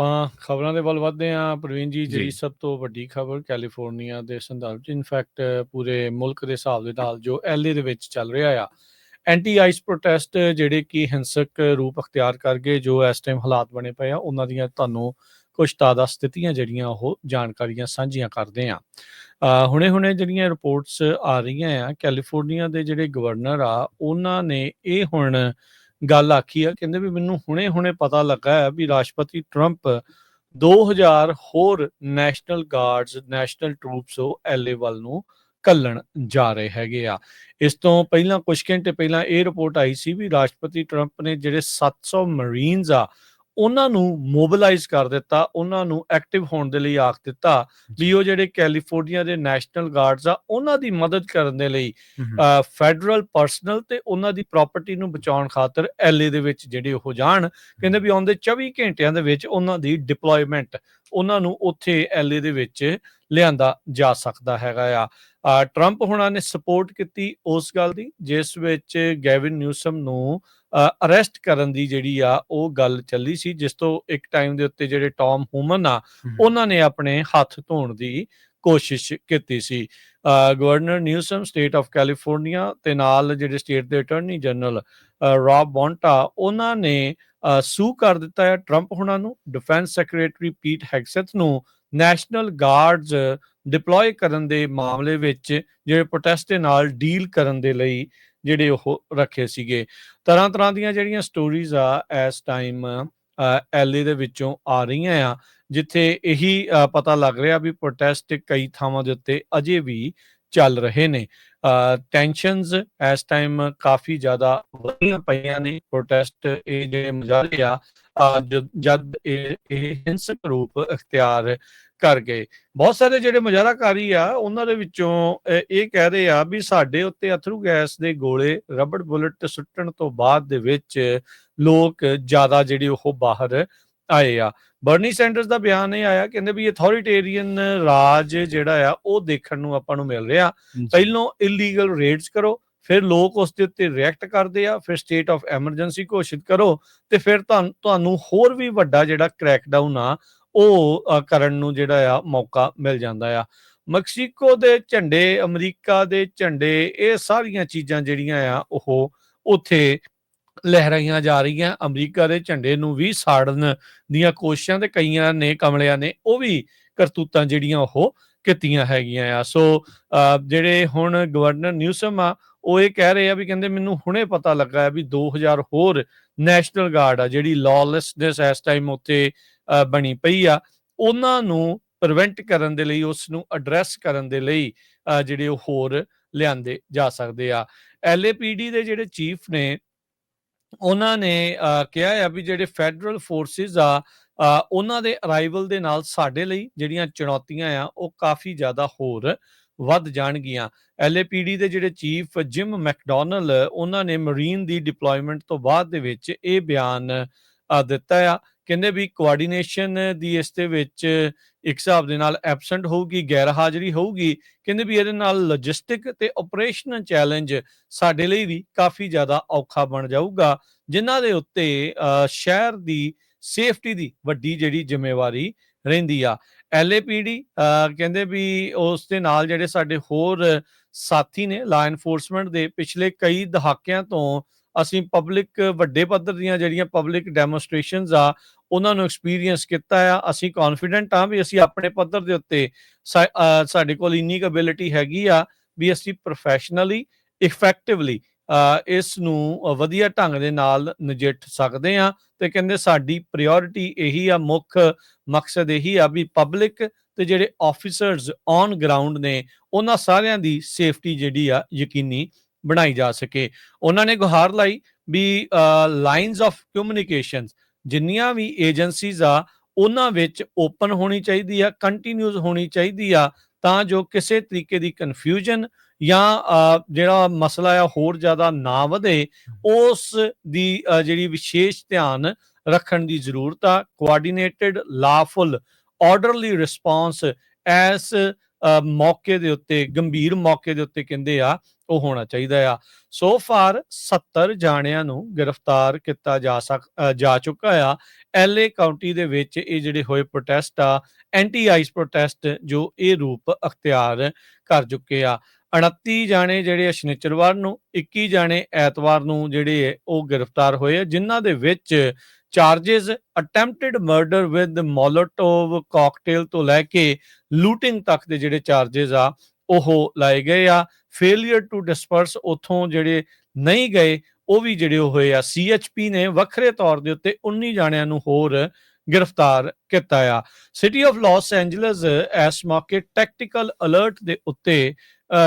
ਆਪਾਂ ਖਬਰਾਂ ਦੇ ਵੱਲ ਵਧਦੇ ਹਾਂ ਪ੍ਰਵੀਨ ਜੀ ਜਿਹੜੀ। ਸਭ ਤੋਂ ਵੱਡੀ ਖਬਰ ਕੈਲੀਫੋਰਨੀਆ ਦੇ ਸੰਦਰਭ 'ਚ ਇਨਫੈਕਟ ਪੂਰੇ ਮੁਲਕ ਦੇ ਹਿਸਾਬ ਦੇ ਨਾਲ ਜੋ ਐਲਏ ਦੇ ਵਿੱਚ ਚੱਲ ਰਿਹਾ ਆ ਐਂਟੀ ਆਈਸ ਪ੍ਰੋਟੈਸਟ ਜਿਹੜੇ ਕਿ ਹਿੰਸਕ ਰੂਪ ਅਖਤਿਆਰ ਕਰ ਗਏ ਜੋ ਇਸ ਟਾਈਮ ਹਾਲਾਤ ਬਣੇ ਪਏ ਆ ਉਹਨਾਂ ਦੀਆਂ ਤੁਹਾਨੂੰ ਕੁਝ ਤਾਜ਼ਾ ਸਥਿਤੀਆਂ ਜਿਹੜੀਆਂ ਉਹ ਜਾਣਕਾਰੀਆਂ ਸਾਂਝੀਆਂ ਕਰਦੇ ਆ ਹੁਣੇ-ਹੁਣੇ ਜਿਹੜੀਆਂ ਰਿਪੋਰਟਸ ਆ ਰਹੀਆਂ ਆ ਕੈਲੀਫੋਰਨੀਆ ਦੇ ਜਿਹੜੇ ਗਵਰਨਰ ਆ ਉਹਨਾਂ ਨੇ ਇਹ ਹੁਣ ਗੱਲ ਆਖੀ ਆ, ਕਹਿੰਦੇ ਵੀ ਮੈਨੂੰ ਹੁਣੇ-ਹੁਣੇ ਪਤਾ ਲੱਗਾ ਹੈ ਵੀ ਰਾਸ਼ਟਰਪਤੀ ਟਰੰਪ 2000 ਹੋਰ ਨੈਸ਼ਨਲ ਗਾਰਡਸ, ਨੈਸ਼ਨਲ ਟਰੂਪਸ ਉਹ ਐਲਏ ਵੱਲ ਨੂੰ ਕੱਲਣ ਜਾ ਰਹੇ ਹੈਗੇ ਆ। ਇਸ ਤੋਂ ਪਹਿਲਾਂ ਕੁਝ ਘੰਟੇ ਪਹਿਲਾਂ ਇਹ ਰਿਪੋਰਟ ਆਈ ਸੀ ਵੀ ਰਾਸ਼ਟਰਪਤੀ ਟਰੰਪ ਨੇ ਜਿਹੜੇ 700 ਮਰੀਨਸ ਆ ਉਹਨਾਂ ਨੂੰ ਮੋਬਿਲਾਈਜ਼ ਕਰ ਦਿੱਤਾ ਉਹਨਾਂ ਨੂੰ ਐਕਟਿਵ ਹੋਣ ਦੇ ਲਈ ਆਖ ਦਿੱਤਾ ਵੀ ਉਹ ਜਿਹੜੇ ਕੈਲੀਫੋਰਨੀਆ ਦੇ ਨੈਸ਼ਨਲ ਗਾਰਡਸ ਆ ਉਹਨਾਂ ਦੀ ਮਦਦ ਕਰਨ ਦੇ ਲਈ ਫੈਡਰਲ ਪਰਸਨਲ ਤੇ ਉਹਨਾਂ ਦੀ ਪ੍ਰਾਪਰਟੀ ਨੂੰ ਬਚਾਉਣ ਖਾਤਰ ਐਲਏ ਦੇ ਵਿੱਚ ਜਿਹੜੇ ਉਹ ਜਾਣ ਕਹਿੰਦੇ ਵੀ ਆਉਂਦੇ 24 ਘੰਟਿਆਂ ਦੇ ਵਿੱਚ ਉਹਨਾਂ ਦੀ ਡਿਪਲੋਇਮੈਂਟ ਉਹਨਾਂ ਨੂੰ ਉੱਥੇ ਐਲਏ ਦੇ ਵਿੱਚ ਲਿਆਂਦਾ ਜਾ ਸਕਦਾ ਹੈਗਾ ਆ। ਟਰੰਪ ਹੁਣਾਂ ਨੇ ਸਪੋਰਟ ਕੀਤੀ ਉਸ ਗੱਲ ਦੀ ਜਿਸ ਵਿੱਚ ਗੈਵਿਨ ਨਿਊਸਮ ਨੂੰ ਅਰੈਸਟ ਕਰਨ ਦੀ ਜਿਹੜੀ ਆ ਉਹ ਗੱਲ ਚੱਲੀ ਸੀ ਜਿਸ ਤੋਂ ਇੱਕ ਟਾਈਮ ਦੇ ਉੱਤੇ ਜਿਹੜੇ ਟੌਮ ਹੂਮਨ ਆ ਉਹਨਾਂ ਨੇ ਆਪਣੇ ਹੱਥ ਧੋਣ ਦੀ ਕੋਸ਼ਿਸ਼ ਕੀਤੀ ਸੀ। Governor Newsom state of California ਤੇ ਨਾਲ ਜਿਹੜੇ ਸਟੇਟ ਦੇ ਅਟਾਰਨੀ ਜਨਰਲ ਰੌਬ ਬੌਂਟਾ ਉਹਨਾਂ ਨੇ ਸੂ ਕਰ ਦਿੱਤਾ ਹੈ ਟਰੰਪ ਹੁਣਾਂ ਨੂੰ ਡਿਫੈਂਸ ਸੈਕਟਰੀ ਪੀਟ ਹੈਗਸੈਥ ਨੂੰ ਨੈਸ਼ਨਲ ਗਾਰਡਸ ਡਿਪਲੋਏ ਕਰਨ ਦੇ ਮਾਮਲੇ ਵਿੱਚ ਜਿਹੜੇ ਪ੍ਰੋਟੈਸਟ ਦੇ ਨਾਲ ਡੀਲ ਕਰਨ ਦੇ ਲਈ ਜਿਹੜੇ ਉਹ ਰੱਖੇ ਸੀਗੇ। ਤਰ੍ਹਾਂ ਤਰ੍ਹਾਂ ਦੀਆਂ ਜਿਹੜੀਆਂ ਸਟੋਰੀਜ਼ ਆ ਇਸ ਟਾਈਮ ਐਲਏ ਦੇ ਵਿੱਚੋਂ ਆ ਰਹੀਆਂ ਆ, ਜਿੱਥੇ ਇਹੀ ਪਤਾ ਲੱਗ ਰਿਹਾ ਵੀ ਪ੍ਰੋਟੈਸਟ ਕਈ ਥਾਵਾਂ ਦੇ ਉੱਤੇ ਅਜੇ ਵੀ ਚੱਲ ਰਹੇ ਨੇ। ਟੈਂਸ਼ਨਸ ਇਸ ਟਾਈਮ ਕਾਫੀ ਜ਼ਿਆਦਾ ਵਧੀਆਂ ਪਈਆਂ ਨੇ। ਪ੍ਰੋਟੈਸਟ ਇਹ ਜਿਹੜੇ ਮੁਜ਼ਾਹਰੇ ਆ ਜਦ ਇਹ ਹਿੰਸਕ ਰੂਪ ਅਖਤਿਆਰ ਕਰ ਗਏ। ਬਹੁਤ ਸਾਰੇ ਜਿਹੜੇ ਮੁਜ਼ਾਹਰਾਕਾਰੀ ਆ ਉਹਨਾਂ ਦੇ ਵਿੱਚੋਂ ਇਹ ਕਹਿ ਰਹੇ ਆ ਵੀ ਸਾਡੇ ਉੱਤੇ ਅਥਰੂ ਗੈਸ ਦੇ ਗੋਲੇ ਰਬੜ ਬੁਲਟ ਸੁੱਟਣ ਤੋਂ ਬਾਅਦ ਦੇ ਵਿੱਚ ਲੋਕ ਜ਼ਿਆਦਾ ਜਿਹੜੇ ਉਹ ਬਾਹਰ ਆਏ ਆ। ਬਰਨੀ ਸੈਂਡਰਸ ਦਾ ਬਿਆਨ ਇਹ ਆਇਆ ਕਹਿੰਦੇ ਵੀ ਅਥਾਰਟੇਰੀਅਨ ਰਾਜ ਜਿਹੜਾ ਆ ਉਹ ਦੇਖਣ ਨੂੰ ਆਪਾਂ ਨੂੰ ਮਿਲ ਰਿਹਾ। ਪਹਿਲੋਂ ਇਲੀਗਲ ਰੇਡਸ ਕਰੋ ਫਿਰ ਲੋਕ ਉਸ ਦੇ ਉੱਤੇ ਰਿਐਕਟ ਕਰਦੇ ਆ ਫਿਰ ਸਟੇਟ ਆਫ ਐਮਰਜੈਂਸੀ ਘੋਸ਼ਿਤ ਕਰੋ ਤੇ ਫਿਰ ਤੁਹਾਨੂੰ ਤੁਹਾਨੂੰ ਹੋਰ ਵੀ ਵੱਡਾ ਜਿਹੜਾ ਕ੍ਰੈਕਡਾਊਨ ਆ ਉਹ ਕਰਨ ਨੂੰ ਜਿਹੜਾ ਆ ਮੌਕਾ ਮਿਲ ਜਾਂਦਾ ਆ। ਮੈਕਸੀਕੋ ਦੇ ਝੰਡੇ ਅਮਰੀਕਾ ਦੇ ਝੰਡੇ ਇਹ ਸਾਰੀਆਂ ਚੀਜ਼ਾਂ ਜਿਹੜੀਆਂ ਆ ਉਹ ਉੱਥੇ ਲਹਿਰਾਈਆਂ ਜਾ ਰਹੀਆਂ। ਅਮਰੀਕਾ ਦੇ ਝੰਡੇ ਨੂੰ ਵੀ ਸਾੜਨ ਦੀਆਂ ਕੋਸ਼ਿਸ਼ਾਂ ਤੇ ਕਈਆਂ ਨੇ ਕਮਲਿਆਂ ਨੇ ਉਹ ਵੀ ਕਰਤੂਤਾਂ ਜਿਹੜੀਆਂ ਉਹ ਕੀਤੀਆਂ ਹੈਗੀਆਂ ਆ। ਸੋ ਅ, ਜਿਹੜੇ ਹੁਣ ਗਵਰਨਰ ਨਿਊਸਮ ਆ ਉਹ ਇਹ ਕਹਿ ਰਹੇ ਆ ਵੀ ਕਹਿੰਦੇ ਮੈਨੂੰ ਹੁਣੇ ਪਤਾ ਲੱਗਾ ਹੈ ਵੀ 2000 ਹੋਰ ਨੈਸ਼ਨਲ ਗਾਰਡ ਆ ਜਿਹੜੀ ਲਾਅਲੈਸਨੈਸ ਇਸ ਟਾਈਮ ਉੱਤੇ ਬਣੀ ਪਈ ਆ ਉਹਨਾਂ ਨੂੰ ਪ੍ਰੀਵੈਂਟ ਕਰਨ ਦੇ ਲਈ ਉਸ ਨੂੰ ਐਡਰੈਸ ਕਰਨ ਦੇ ਲਈ ਅ, ਜਿਹੜੇ ਉਹ ਹੋਰ ਲਿਆਂਦੇ ਜਾ ਸਕਦੇ ਆ। ਐਲਏਪੀਡੀ ਦੇ ਜਿਹੜੇ ਚੀਫ ਨੇ ਉਹਨਾਂ ਨੇ ਕਿਹਾ ਆ ਵੀ ਜਿਹੜੇ ਫੈਡਰਲ ਫੋਰਸਿਸ ਆ ਉਹਨਾਂ ਦੇ ਅਰਾਈਵਲ ਦੇ ਨਾਲ ਸਾਡੇ ਲਈ ਜਿਹੜੀਆਂ ਚੁਣੌਤੀਆਂ ਆ ਉਹ ਕਾਫੀ ਜ਼ਿਆਦਾ ਹੋਰ ਵੱਧ ਜਾਣਗੀਆਂ। ਐਲਏਪੀਡੀ ਦੇ ਜਿਹੜੇ ਚੀਫ ਜਿਮ ਮੈਕਡੋਨਲ ਉਹਨਾਂ ਨੇ ਮਰੀਨ ਦੀ ਡਿਪਲੋਇਮੈਂਟ ਤੋਂ ਬਾਅਦ ਦੇ ਵਿੱਚ ਇਹ ਬਿਆਨ ਦਿੱਤਾ ਆ ਕਹਿੰਦੇ ਵੀ ਕੋਆਰਡੀਨੇਸ਼ਨ ਦੀ ਇਸ ਦੇ ਵਿੱਚ ਇੱਕ ਹਿਸਾਬ ਦੇ ਨਾਲ ਐਬਸੈਂਟ ਹੋਊਗੀ ਗੈਰ ਹਾਜ਼ਰੀ ਹੋਊਗੀ ਕਹਿੰਦੇ ਵੀ ਇਹਦੇ ਨਾਲ ਲੌਜਿਸਟਿਕ ਤੇ ਆਪਰੇਸ਼ਨਲ ਚੈਲੰਜ ਸਾਡੇ ਲਈ ਵੀ ਕਾਫੀ ਜ਼ਿਆਦਾ ਔਖਾ ਬਣ ਜਾਊਗਾ ਜਿਨ੍ਹਾਂ ਦੇ ਉੱਤੇ ਅ, ਸ਼ਹਿਰ ਦੀ ਸੇਫਟੀ ਦੀ ਵੱਡੀ ਜਿਹੜੀ ਜ਼ਿੰਮੇਵਾਰੀ ਰਹਿੰਦੀ ਆ। ਐਲਏਪੀਡੀ ਕਹਿੰਦੇ ਵੀ ਉਸ ਦੇ ਨਾਲ ਜਿਹੜੇ ਸਾਡੇ ਹੋਰ ਸਾਥੀ ਨੇ ਲਾ ਐਨਫੋਰਸਮੈਂਟ ਦੇ ਪਿਛਲੇ ਕਈ ਦਹਾਕਿਆਂ ਤੋਂ ਅਸੀਂ ਪਬਲਿਕ ਵੱਡੇ ਪੱਧਰ ਦੀਆਂ ਜਿਹੜੀਆਂ ਪਬਲਿਕ ਡੈਮੋਨਸਟ੍ਰੇਸ਼ਨਸ ਆ, ਉਹਨਾਂ ਨੂੰ ਐਕਸਪੀਰੀਅੰਸ ਕੀਤਾ ਆ। ਅਸੀਂ ਕੌਨਫੀਡੈਂਟ ਆ ਵੀ ਅਸੀਂ ਆਪਣੇ ਪੱਧਰ ਦੇ ਉੱਤੇ ਸਾਡੇ ਕੋਲ ਇੰਨੀ ਕੈਬਿਲਿਟੀ ਹੈਗੀ ਆ ਵੀ ਅਸੀਂ ਪ੍ਰੋਫੈਸ਼ਨਲੀ ਇਫੈਕਟਿਵਲੀ ਇਸ ਨੂੰ ਵਧੀਆ ਢੰਗ ਦੇ ਨਾਲ ਨਜਿੱਠ ਸਕਦੇ ਆ। ਤੇ ਕਹਿੰਦੇ ਸਾਡੀ ਪ੍ਰਾਇੋਰਟੀ ਇਹੀ ਆ, ਮੁੱਖ ਮਕਸਦ ਇਹੀ ਆ ਵੀ ਪਬਲਿਕ ਤੇ ਜਿਹੜੇ ਆਫੀਸਰਸ ਔਨ ਗਰਾਊਂਡ ਨੇ, ਉਹਨਾਂ ਸਾਰਿਆਂ ਦੀ ਸੇਫਟੀ ਜਿਹੜੀ ਆ ਯਕੀਨੀ ਬਣਾਈ ਜਾ ਸਕੇ। ਉਹਨਾਂ ਨੇ ਗੁਹਾਰ ਲਾਈ ਵੀ ਲਾਈਨਸ ਆਫ ਕਮਿਊਨੀਕੇਸ਼ਨਸ ਜਿੰਨੀਆਂ ਵੀ ਏਜੰਸੀਜ਼ ਆ ਉਹਨਾਂ ਵਿੱਚ ਓਪਨ ਹੋਣੀ ਚਾਹੀਦੀ ਆ ਕੰਟੀਨਿਊਸ ਹੋਣੀ ਚਾਹੀਦੀ ਆ ਤਾਂ ਜੋ ਕਿਸੇ ਤਰੀਕੇ ਦੀ ਕਨਫਿਊਜ਼ਨ ਜਾਂ ਜਿਹੜਾ ਮਸਲਾ ਆ ਹੋਰ ਜ਼ਿਆਦਾ ਨਾ ਵਧੇ ਉਸ ਦੀ ਜਿਹੜੀ ਵਿਸ਼ੇਸ਼ ਧਿਆਨ ਰੱਖਣ ਦੀ ਜ਼ਰੂਰਤ ਆ। ਕੋਆਰਡੀਨੇਟਡ ਲਾਫੁਲ ਆਰਡਰਲੀ ਰਿਸਪਾਂਸ ਐਸ ਮੌਕੇ ਦੇ ਉੱਤੇ, ਗੰਭੀਰ ਮੌਕੇ ਦੇ ਉੱਤੇ ਕਹਿੰਦੇ ਆ, ਉਹ ਹੋਣਾ ਚਾਹੀਦਾ ਆ। ਸੋ ਫਾਰ 70 ਜਾਣਿਆਂ ਨੂੰ ਗ੍ਰਿਫਤਾਰ ਕੀਤਾ ਜਾ ਸਕ ਜਾ ਚੁੱਕਾ ਆ। ਐਲਏ ਕਾਉਂਟੀ ਦੇ ਵਿੱਚ ਇਹ ਜਿਹੜੇ ਹੋਏ ਪ੍ਰੋਟੈਸਟ ਆ ਐਂਟੀ ਆਈਸ ਪ੍ਰੋਟੈਸਟ ਜੋ ਇਹ ਰੂਪ ਅਖਤਿਆਰ ਕਰ ਚੁੱਕੇ ਆ। 29 ਜਾਣੇ ਜਿਹੜੇ ਆ ਸ਼ਨੀਚਰਵਾਰ ਨੂੰ 21 ਜਾਣੇ ਐਤਵਾਰ ਨੂੰ ਜਿਹੜੇ ਉਹ ਗ੍ਰਿਫਤਾਰ ਹੋਏ ਆ, ਜਿਨ੍ਹਾਂ ਦੇ ਵਿੱਚ charges attempted murder with Molotov cocktail ਤੋਂ ਲੈ ਕੇ ਲੂਟਿੰਗ ਤੱਕ ਦੇ ਜਿਹੜੇ ਚਾਰजेस ਆ, ਉਹ ਲਾਏ ਗਏ ਆ। ਫੇਲਿਅਰ ਟੂ ਡਿਸਪਰਸ ਉਥੋਂ ਜਿਹੜੇ ਨਹੀਂ ਗਏ, ਉਹ ਵੀ ਜਿਹੜੇ ਹੋਏ ਆ। ਸੀਐਚਪੀ ਨੇ ਵੱਖਰੇ ਤੌਰ ਦੇ ਉੱਤੇ 19 ਜਾਣਿਆਂ ਨੂੰ ਹੋਰ ਗ੍ਰਿਫਤਾਰ ਕੀਤਾ ਆ। ਸਿਟੀ ਆਫ ਲਾਸ ਐਂਜਲਸ ਇਸ ਮੌਕੇ ਟੈਕਟੀਕਲ ਅਲਰਟ ਦੇ ਉੱਤੇ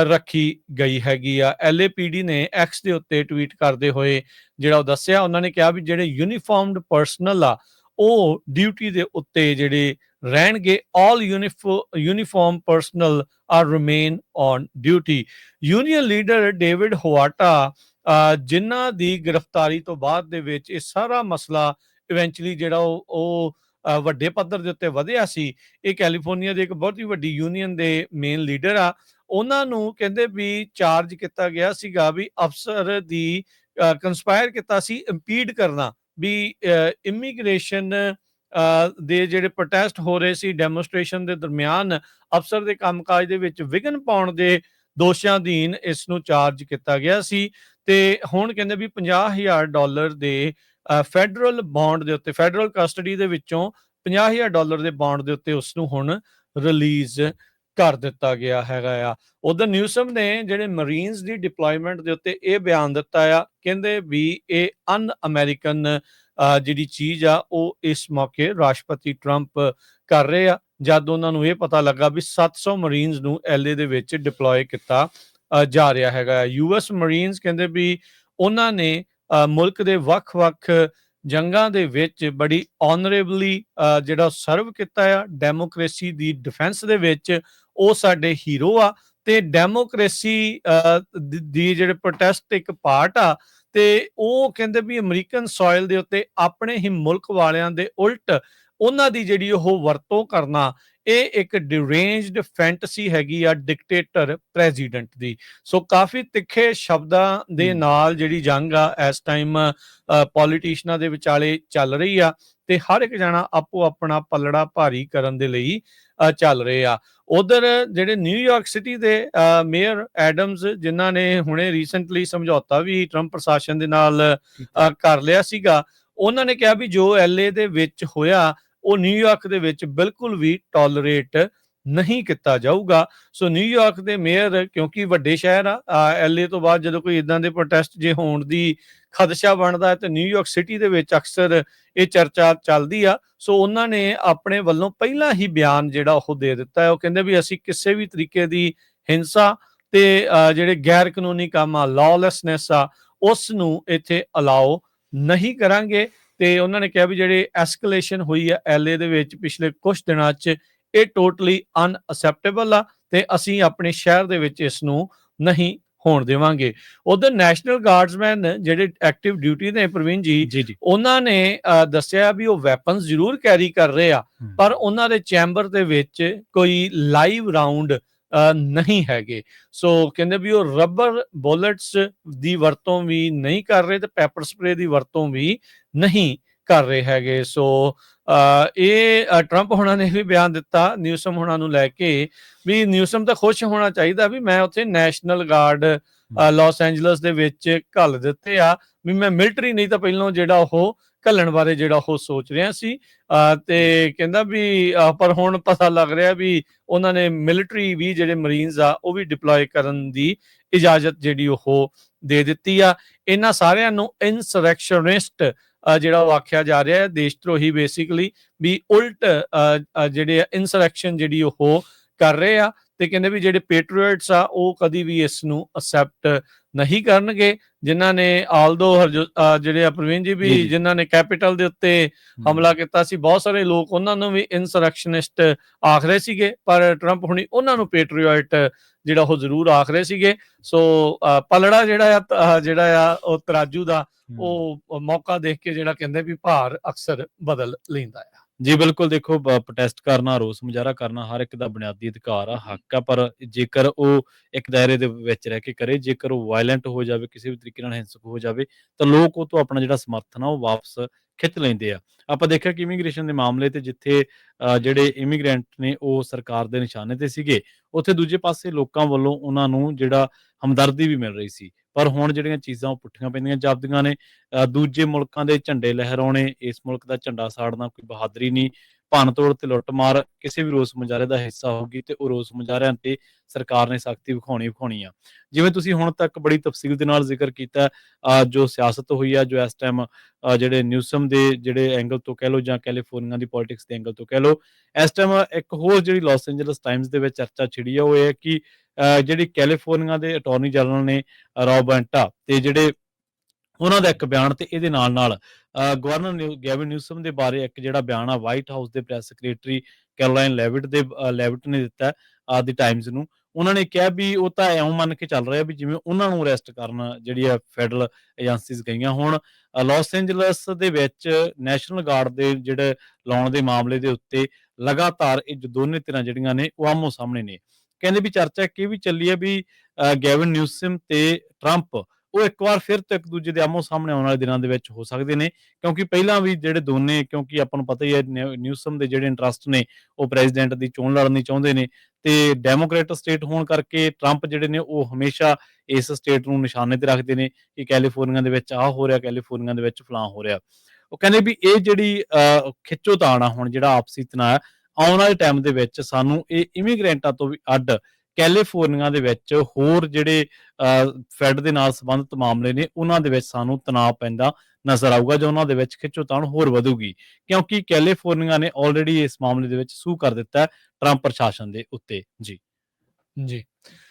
ਰੱਖੀ ਗਈ ਹੈਗੀ ਆ। ਐਲਏਪੀਡੀ ਨੇ ਐਕਸ ਦੇ ਉੱਤੇ ਟਵੀਟ ਕਰਦੇ ਹੋਏ ਜਿਹੜਾ ਉਹ ਦੱਸਿਆ ਉਹਨਾਂ ਨੇ ਕਿਹਾ ਵੀ ਜਿਹੜੇ ਯੂਨੀਫਾਰਮਡ ਪਰਸਨਲ ਆ ਉਹ ਡਿਊਟੀ ਦੇ ਉੱਤੇ ਜਿਹੜੇ ਰਹਿਣਗੇ all uniform personnel are remain on duty union leader David Huerta ਅ, ਜਿਨ੍ਹਾਂ ਦੀ ਗ੍ਰਿਫਤਾਰੀ ਤੋਂ ਬਾਅਦ ਦੇ ਵਿੱਚ ਇਹ ਸਾਰਾ ਮਸਲਾ ਇਵੈਂਚੁਅਲੀ ਜਿਹੜਾ ਉਹ ਉਹ ਵੱਡੇ ਪੱਧਰ ਦੇ ਉੱਤੇ ਵਧਿਆ ਸੀ। ਇਹ ਕੈਲੀਫੋਰਨੀਆ ਦੇ ਇੱਕ ਬਹੁਤ ਹੀ ਵੱਡੀ ਯੂਨੀਅਨ ਦੇ ਮੇਨ ਲੀਡਰ ਆ। ਉਹਨਾਂ ਨੂੰ ਕਹਿੰਦੇ ਵੀ ਚਾਰਜ ਕੀਤਾ ਗਿਆ ਸੀਗਾ ਵੀ ਅਫਸਰ ਦੀ ਕੰਸਪਾਇਰ ਕੀਤਾ ਸੀ ਇੰਪੀਡ ਕਰਨਾ ਵੀ ਇਮੀਗ੍ਰੇਸ਼ਨ ਦੇ ਜਿਹੜੇ ਪ੍ਰੋਟੈਸਟ ਹੋ ਰਹੇ ਸੀ ਡੈਮੋਨਸਟ੍ਰੇਸ਼ਨ ਦੇ ਦਰਮਿਆਨ ਅਫਸਰ ਦੇ ਕੰਮਕਾਜ ਦੇ ਵਿੱਚ ਵਿਘਨ ਪਾਉਣ ਦੇ ਦੋਸ਼ਾਂ ਅਧੀਨ ਇਸ ਨੂੰ ਚਾਰਜ ਕੀਤਾ ਗਿਆ ਸੀ ਤੇ ਹੁਣ ਕਹਿੰਦੇ ਵੀ 50000 ਡਾਲਰ ਦੇ ਫੈਡਰਲ ਬੌਂਡ ਦੇ ਉੱਤੇ ਫੈਡਰਲ ਕਸਟਡੀ ਦੇ ਵਿੱਚੋਂ 50000 ਡਾਲਰ ਦੇ ਬੌਂਡ ਦੇ ਉੱਤੇ ਉਸ ਨੂੰ ਹੁਣ ਰਿਲੀਜ਼ ਕਰ ਦਿੱਤਾ ਗਿਆ ਹੈਗਾ ਆ। ਉਧਰ ਨਿਊਸਮ ਨੇ ਜਿਹੜੇ ਮਰੀਨਸ ਦੀ ਡਿਪਲੋਇਮੈਂਟ ਦੇ ਉੱਤੇ ਇਹ ਬਿਆਨ ਦਿੱਤਾ ਆ, ਕਹਿੰਦੇ ਵੀ ਇਹ ਅਨ ਅਮਰੀਕਨ ਜਿਹੜੀ ਚੀਜ਼ ਆ, ਉਹ ਇਸ ਮੌਕੇ ਰਾਸ਼ਟਰਪਤੀ ਟਰੰਪ ਕਰ ਰਹੇ ਆ। ਜਦ ਉਹਨਾਂ ਨੂੰ ਇਹ ਪਤਾ ਲੱਗਾ ਵੀ 700 ਮਰੀਨਸ ਨੂੰ ਐਲਏ ਦੇ ਵਿੱਚ ਡਿਪਲੋਏ ਕੀਤਾ ਜਾ ਰਿਹਾ ਹੈਗਾ ਯੂਐਸ ਮਰੀਨਸ ਕਹਿੰਦੇ ਵੀ ਉਹਨਾਂ ਨੇ ਮੁਲਕ ਦੇ ਵੱਖ-ਵੱਖ ਜੰਗਾਂ ਦੇ ਵਿੱਚ ਬੜੀ ਆਨਰੇਬਲੀ ਜਿਹੜਾ ਸਰਵ ਕੀਤਾ ਆ ਡੈਮੋਕ੍ਰੇਸੀ ਦੀ ਡਿਫੈਂਸ ਦੇ ਵਿੱਚ ਉਹ ਸਾਡੇ ਹੀਰੋ ਆ ਤੇ ਡੈਮੋਕ੍ਰੇਸੀ ਅ, ਦੀ ਜਿਹੜੇ ਪ੍ਰੋਟੈਸਟ ਇੱਕ ਪਾਰਟ ਆ ਤੇ ਉਹ ਕਹਿੰਦੇ ਵੀ ਅਮਰੀਕਨ ਸੋਇਲ ਦੇ ਉੱਤੇ ਆਪਣੇ ਹੀ ਮੁਲਕ ਵਾਲਿਆਂ ਦੇ ਉਲਟ ਉਹਨਾਂ ਦੀ ਜਿਹੜੀ ਉਹ ਵਰਤੋਂ ਕਰਨਾ ਇਹ ਇੱਕ ਡਿਰੇਂਜਡ ਫੈਂਟਸੀ ਹੈਗੀ ਆ ਡਿਕਟੇਟਰ ਪ੍ਰੈਜ਼ੀਡੈਂਟ ਦੀ। ਸੋ ਕਾਫੀ ਤਿੱਖੇ ਸ਼ਬਦਾਂ ਦੇ। ਨਾਲ ਜਿਹੜੀ ਜੰਗ ਆ ਇਸ ਟਾਈਮ ਪੋਲੀਟੀਸ਼ੀਅਨਾਂ ਦੇ ਵਿਚਾਲੇ ਚੱਲ ਰਹੀ ਆ ਤੇ ਹਰ ਇੱਕ ਜਣਾ ਆਪੋ ਆਪਣਾ ਪੱਲੜਾ ਭਾਰੀ ਕਰਨ ਦੇ ਲਈ ਚੱਲ ਰਹੇ ਆ। ਉਧਰ ਜਿਹੜੇ ਨਿਊਯਾਰਕ ਸਿਟੀ ਦੇ ਮੇਅਰ ਐਡਮਸ ਜਿਨ੍ਹਾਂ ਨੇ ਹੁਣੇ ਰੀਸੈਂਟਲੀ ਸਮਝੌਤਾ ਵੀ ਟਰੰਪ ਪ੍ਰਸ਼ਾਸਨ ਦੇ ਨਾਲ ਕਰ ਲਿਆ ਸੀਗਾ ਉਹਨਾਂ ਨੇ ਕਿਹਾ ਵੀ ਜੋ ਐਲਏ ਦੇ ਵਿੱਚ ਹੋਇਆ ਉਹ ਨਿਊਯਾਰਕ ਦੇ ਵਿੱਚ ਬਿਲਕੁਲ ਵੀ ਟੋਲਰੇਟ ਨਹੀਂ ਕੀਤਾ ਜਾਊਗਾ। ਸੋ ਨਿਊਯਾਰਕ ਦੇ ਮੇਅਰ ਕਿਉਂਕਿ ਵੱਡੇ ਸ਼ਹਿਰ ਆ ਐਲਏ ਤੋਂ ਬਾਅਦ ਜਦੋਂ ਕੋਈ ਇਦਾਂ ਦੇ ਪ੍ਰੋਟੈਸਟ ਜੇ ਹੋਣ ਦੀ ਖਦਸ਼ਾ ਬਣਦਾ ਹੈ, ਤੇ ਨਿਊਯਾਰਕ ਸਿਟੀ ਦੇ ਵਿੱਚ ਅਕਸਰ ਇਹ ਚਰਚਾ ਚੱਲਦੀ ਆ। ਸੋ ਉਹਨਾਂ ਨੇ ਆਪਣੇ ਵੱਲੋਂ ਪਹਿਲਾਂ ਹੀ ਬਿਆਨ ਜਿਹੜਾ ਉਹ ਦੇ ਦਿੱਤਾ ਹੈ। ਉਹ ਕਹਿੰਦੇ ਵੀ ਅਸੀਂ ਕਿਸੇ ਵੀ ਤਰੀਕੇ ਦੀ ਹਿੰਸਾ ਤੇ ਜਿਹੜੇ ਗੈਰ ਕਾਨੂੰਨੀ ਕੰਮ ਆ ਲਾਅਲੈਸਨੈਸ ਆ, ਉਸ ਨੂੰ ਇੱਥੇ ਅਲਾਓ ਨਹੀਂ ਕਰਾਂਗੇ। ਤੇ ਉਹਨਾਂ ਨੇ ਕਿਹਾ ਵੀ ਜਿਹੜੇ ਐਸਕੇਲੇਸ਼ਨ ਹੋਈ ਆ ਐਲਏ ਦੇ ਵਿੱਚ ਪਿਛਲੇ ਕੁਝ ਦਿਨਾਂ 'ਚ ਇਹ ਟੋਟਲੀ ਅਨਅਸੈਪਟੇਬਲ ਆ ਤੇ ਅਸੀਂ ਆਪਣੇ ਸ਼ਹਿਰ ਦੇ ਵਿੱਚ ਇਸ ਨੂੰ ਨਹੀਂ ਹੋਣ ਦੇਵਾਂਗੇ। ਉਧਰ ਨੈਸ਼ਨਲ ਗਾਰਡਸਮੈਨ ਜਿਹੜੇ ਐਕਟਿਵ ਡਿਊਟੀ ਨੇ ਪ੍ਰਵੀਨ ਜੀ ਉਹਨਾਂ ਨੇ ਦੱਸਿਆ ਵੀ ਉਹ ਵੈਪਨਸ ਜ਼ਰੂਰ ਕੈਰੀ ਕਰ ਰਹੇ ਆ। ਪਰ ਉਹਨਾਂ ਦੇ ਚੈਂਬਰ ਦੇ ਵਿੱਚ ਕੋਈ ਲਾਈਵ ਰਾਉਂਡ ਨਹੀਂ ਹੈਗੇ। ਸੋ ਕਹਿੰਦੇ ਵੀ ਉਹ ਰਬਰ ਬੁਲੇਟਸ ਦੀ ਵਰਤੋਂ ਵੀ ਨਹੀਂ ਕਰ ਰਹੇ ਤੇ ਪੈਪਰ ਸਪਰੇ ਦੀ ਵਰਤੋਂ ਵੀ ਨਹੀਂ ਕਰ ਰਹੇ ਹੈਗੇ। ਸੋ ਅ, ਇਹ ਟਰੰਪ ਹੋਣਾ ਨੇ ਵੀ ਬਿਆਨ ਦਿੱਤਾ ਨਿਊਸਮ ਹੋਣਾ ਨੂੰ ਲੈ ਕੇ ਵੀ ਨਿਊਸਮ ਤਾਂ ਖੁਸ਼ ਹੋਣਾ ਚਾਹੀਦਾ ਵੀ ਮੈਂ ਉੱਥੇ ਨੈਸ਼ਨਲ ਗਾਰਡ ਲਾਸ ਐਂਜਲਸ ਦੇ ਵਿੱਚ ਘੱਲ ਦਿੱਤੇ ਆ। ਵੀ ਮੈਂ ਮਿਲਟਰੀ ਨਹੀਂ ਤਾਂ ਪਹਿਲਾਂ ਜਿਹੜਾ ਉਹ ਘੱਲਣ ਬਾਰੇ ਜਿਹੜਾ ਉਹ ਸੋਚ ਰਿਹਾ ਸੀ। ਅ, ਤੇ ਕਹਿੰਦਾ ਵੀ ਪਰ ਹੁਣ ਪਤਾ ਲੱਗ ਰਿਹਾ ਵੀ ਉਹਨਾਂ ਨੇ ਮਿਲਟਰੀ ਵੀ ਜਿਹੜੇ ਮਰੀਨਸ ਆ ਉਹ ਵੀ ਡਿਪਲੋਏ ਕਰਨ ਦੀ ਇਜਾਜ਼ਤ ਜਿਹੜੀ ਉਹ ਦੇ ਦਿੱਤੀ ਆ। ਇਹਨਾਂ ਸਾਰਿਆਂ ਨੂੰ ਇਨਸਰੈਕਸ਼ਨਿਸਟ ਜਿਹੜਾ ਉਹ ਆਖਿਆ ਜਾ ਰਿਹਾ ਹੈ ਦੇਸ਼ ਧਰੋਹੀ ਬੇਸਿਕਲੀ ਵੀ ਉਲਟ ਅ, ਅ, ਜਿਹੜੇ ਇਨਸਰੈਕਸ਼ਨ ਜਿਹੜੀ ਉਹ ਕਰ ਰਹੇ ਆ ਤੇ ਕਹਿੰਦੇ ਵੀ ਜਿਹੜੇ ਪੈਟਰੀਅਟਸ ਆ ਉਹ ਕਦੀ ਵੀ ਇਸ ਨੂੰ ਅਸੈਪਟ ਨਹੀਂ ਕਰਨਗੇ। ਜਿਨ੍ਹਾਂ ਨੇ ਆਲਦੋ ਜਿਹੜੇ ਆ ਪ੍ਰਵੀਨ ਜੀ ਵੀ। ਜਿਨ੍ਹਾਂ ਨੇ ਕੈਪੀਟਲ ਦੇ ਉੱਤੇ ਹਮਲਾ ਕੀਤਾ ਸੀ ਬਹੁਤ ਸਾਰੇ ਲੋਕ ਉਹਨਾਂ ਨੂੰ ਵੀ ਇਨਸਰੈਕਸ਼ਨਿਸਟ ਆਖ ਰਹੇ ਸੀਗੇ ਪਰ ਟਰੰਪ ਹੁਣੀ ਉਹਨਾਂ ਨੂੰ ਪੈਟਰੀਅਟ ਜਿਹੜਾ ਉਹ ਜ਼ਰੂਰ ਆਖ ਰਹੇ ਸੀਗੇ ਸੋ ਪਲੜਾ ਜਿਹੜਾ ਆ ਜਿਹੜਾ ਆ ਉਹ ਤਰਾਜੂ ਦਾ। ਉਹ ਮੌਕਾ ਦੇਖ ਕੇ ਜਿਹੜਾ ਕਹਿੰਦੇ ਵੀ ਭਾਰ ਅਕਸਰ ਬਦਲ ਲੈਂਦਾ ਆ ਜੀ ਬਿਲਕੁਲ ਦੇਖੋ ਪ੍ਰੋਟੈਸਟ ਕਰਨਾ, ਰੋਸ ਮੁਜ਼ਾਹਰਾ ਕਰਨਾ ਹਰ ਇੱਕ ਦਾ ਬੁਨਿਆਦੀ ਅਧਿਕਾਰ ਆ, ਹੱਕ ਆ ਪਰ ਜੇਕਰ ਉਹ ਇੱਕ ਦਾਇਰੇ ਦੇ ਵਿੱਚ ਰਹਿ ਕੇ ਕਰੇ, ਜੇਕਰ ਉਹ ਵਾਇਲੈਂਟ ਹੋ ਜਾਵੇ, ਕਿਸੇ ਵੀ ਤਰੀਕੇ ਨਾਲ ਹਿੰਸਕ ਹੋ ਜਾਵੇ, ਤਾਂ ਲੋਕ ਉਹ ਤੋਂ ਆਪਣਾ ਜਿਹੜਾ ਸਮਰਥਨ ਆ ਉਹ ਵਾਪਸ ਖਿੱਚ ਲੈਂਦੇ ਆ। ਆਪਾਂ ਦੇਖਿਆ ਕਿ ਇਮੀਗ੍ਰੇਸ਼ਨ ਦੇ ਮਾਮਲੇ ਤੇ ਜਿੱਥੇ ਜਿਹੜੇ ਇਮੀਗ੍ਰੈਂਟ ਨੇ ਉਹ ਸਰਕਾਰ ਦੇ ਨਿਸ਼ਾਨੇ ਤੇ ਸੀਗੇ, ਉੱਥੇ ਦੂਜੇ ਪਾਸੇ ਲੋਕਾਂ ਵੱਲੋਂ ਉਹਨਾਂ ਨੂੰ ਜਿਹੜਾ ਹਮਦਰਦੀ ਵੀ ਮਿਲ ਰਹੀ ਸੀ। ਪਰ ਹੁਣ ਜਿਹੜੀਆਂ ਚੀਜ਼ਾਂ ਉਹ ਪੁੱਠੀਆਂ ਪੈਂਦੀਆਂ ਜਾਪਦੀਆਂ ਨੇ। ਅ, ਦੂਜੇ ਮੁਲਕਾਂ ਦੇ ਝੰਡੇ ਲਹਿਰਾਉਣੇ, ਇਸ ਮੁਲਕ ਦਾ ਝੰਡਾ ਸਾੜਨਾ ਕੋਈ ਬਹਾਦਰੀ ਨਹੀਂ, ਭੰਨ-ਤੋੜ ਤੇ ਲੁੱਟ-ਮਾਰ ਕਿਸੇ ਵੀ ਰੋਸ ਮੁਜ਼ਾਹਰੇ ਦਾ ਹਿੱਸਾ ਹੋਊਗੀ ਤੇ ਉਹ ਰੋਸ ਮੁਜ਼ਾਹਰਿਆਂ ਤੇ ਸਰਕਾਰ ਨੇ ਸਖਤੀ ਵਿਖਾਉਣੀ ਵਿਖਾਉਣੀ ਆ। ਜਿਵੇਂ ਤੁਸੀਂ ਹੁਣ ਤੱਕ ਬੜੀ ਤਫਸੀਲ ਦੇ ਨਾਲ ਜ਼ਿਕਰ ਕੀਤਾ ਜੋ ਸਿਆਸਤ ਹੋਈ ਆ, ਜੋ ਇਸ ਟਾਈਮ ਜਿਹੜੇ ਨਿਊਸਮ ਦੇ ਜਿਹੜੇ ਐਂਗਲ ਤੋਂ ਕਹਿ ਲਓ ਜਾਂ ਕੈਲੀਫੋਰਨੀਆ ਦੀ ਪੋਲਿਟਿਕਸ ਦੇ ਐਂਗਲ ਤੋਂ ਕਹਿ ਲਓ, ਇਸ ਟਾਈਮ ਇੱਕ ਹੋਰ ਜਿਹੜੀ ਲਾਸ ਐਂਜਲਸ ਟਾਈਮਜ਼ ਦੇ ਵਿੱਚ ਚਰਚਾ ਛਿੜੀ ਆ ਉਹ ਇਹ ਹੈ ਕਿ ਜਿਹੜੀ ਕੈਲੀਫੋਰਨੀਆ ਦੇ ਅਟਾਰਨੀ ਜਨਰਲ ਨੇ ਰੌਬੈਂਟਾ ਤੇ ਜਿਹੜੇ ਉਹਨਾਂ ਦਾ ਇੱਕ ਬਿਆਨ ਤੇ ਇਹਦੇ ਨਾਲ-ਨਾਲ ਗਵਰਨਰ ਗੈਵਿਨ ਨਿਊਸਮ ਦੇ ਬਾਰੇ ਇੱਕ ਜਿਹੜਾ ਬਿਆਨ ਆ ਵਾਈਟ ਹਾਊਸ ਦੇ ਪ੍ਰੈਸ ਸੈਕਟਰੀ ਕੈਰੋਲਾਈਨ ਲੈਵਿਟ ਦੇ ਲੈਵਿਟ ਨੇ ਦਿੱਤਾ ਅ, ਦੀ ਟਾਈਮਜ਼ ਨੂੰ। ਉਹਨਾਂ ਨੇ ਕਿਹਾ ਵੀ ਉਹ ਤਾਂ ਇਉਂ ਮੰਨ ਕੇ ਚੱਲ ਰਿਹਾ ਵੀ ਜਿਵੇਂ ਉਹਨਾਂ ਨੂੰ ਅਰੈਸਟ ਕਰਨ ਜਿਹੜੀ ਆ ਫੈਡਰਲ ਏਜੰਸੀਜ਼ ਗਈਆਂ ਹੋਣ। ਅ, ਲਾਸ ਐਂਜਲਸ ਦੇ ਵਿੱਚ ਨੈਸ਼ਨਲ ਗਾਰਡ ਦੇ ਜਿਹੜੇ ਲਾਉਣ ਦੇ ਮਾਮਲੇ ਦੇ ਉੱਤੇ ਲਗਾਤਾਰ ਇਹ ਦੋਨੇ ਧਿਰਾਂ ਜਿਹੜੀਆਂ ਨੇ ਉਹ ਆਮੋ-ਸਾਹਮਣੇ ਨੇ। ਕਹਿੰਦੇ ਵੀ ਚਰਚਾ ਇੱਕ ਇਹ ਵੀ ਚੱਲੀ ਹੈ ਵੀ ਅ, ਗੈਵਿਨ ਨਿਊਸਮ ਤੇ ਟਰੰਪ ਉਹ ਇੱਕ ਵਾਰ ਫਿਰ ਤੋਂ ਇੱਕ ਦੂਜੇ ਦੇ ਆਮੋ-ਸਾਹਮਣੇ ਆਉਣ ਵਾਲੇ ਦਿਨਾਂ ਦੇ ਵਿੱਚ ਹੋ ਸਕਦੇ ਨੇ ਕਿਉਂਕਿ ਪਹਿਲਾਂ ਵੀ ਜਿਹੜੇ ਦੋਨੇ ਕਿਉਂਕਿ ਆਪਾਂ ਨੂੰ ਪਤਾ ਹੀ ਹੈ ਨਿਊਸਮ ਦੇ ਜਿਹੜੇ ਇੰਟਰਸਟ ਨੇ ਉਹ ਪ੍ਰੈਜ਼ੀਡੈਂਟ ਦੀ ਚੋਣ ਲੜਨੀ ਚਾਹੁੰਦੇ ਨੇ ਤੇ ਡੈਮੋਕ੍ਰੇਟ ਸਟੇਟ ਹੋਣ ਕਰਕੇ ਟਰੰਪ ਜਿਹੜੇ ਨੇ ਉਹ ਹਮੇਸ਼ਾ ਇਸ ਸਟੇਟ ਨੂੰ ਨਿਸ਼ਾਨੇ ਤੇ ਰੱਖਦੇ ਨੇ ਕਿ ਕੈਲੀਫੋਰਨੀਆ ਦੇ ਵਿੱਚ ਆਹ ਹੋ ਰਿਹਾ, ਕੈਲੀਫੋਰਨੀਆ ਦੇ ਵਿੱਚ ਫਲਾਂ ਹੋ ਰਿਹਾ। ਉਹ ਕਹਿੰਦੇ ਵੀ ਇਹ ਜਿਹੜੀ ਖਿੱਚੋ ਖਿੱਚੋਤਾਣ ਆ ਹੁਣ ਜਿਹੜਾ ਆਪਸੀ ਤਣਾਅ ਆਉਣ ਵਾਲੇ ਟਾਈਮ ਦੇ ਵਿੱਚ ਸਾਨੂੰ ਇਹ ਇਮੀਗ੍ਰੈਂਟਾਂ ਤੋਂ ਵੀ ਅੱਡ ਕੈਲੀਫੋਰਨੀਆ ਦੇ ਵਿੱਚ ਹੋਰ ਜਿਹੜੇ ਅ, ਫੈਡ ਦੇ ਨਾਲ ਸੰਬੰਧਿਤ ਮਾਮਲੇ ਨੇ ਉਹਨਾਂ ਦੇ ਵਿੱਚ ਸਾਨੂੰ ਤਣਾਅ ਪੈਂਦਾ ਨਜ਼ਰ ਆਊਗਾ ਜਾਂ ਉਹਨਾਂ ਦੇ ਵਿੱਚ ਖਿੱਚੋਤਾਣ ਹੋਰ ਵਧੂਗੀ ਕਿਉਂਕਿ ਕੈਲੀਫੋਰਨੀਆ ਨੇ ਆਲਰੇਡੀ ਇਸ ਮਾਮਲੇ ਦੇ ਵਿੱਚ ਸੂਹ ਕਰ ਦਿੱਤਾ ਟਰੰਪ ਪ੍ਰਸ਼ਾਸਨ ਦੇ ਉੱਤੇ। ਜੀ। ਜੀ।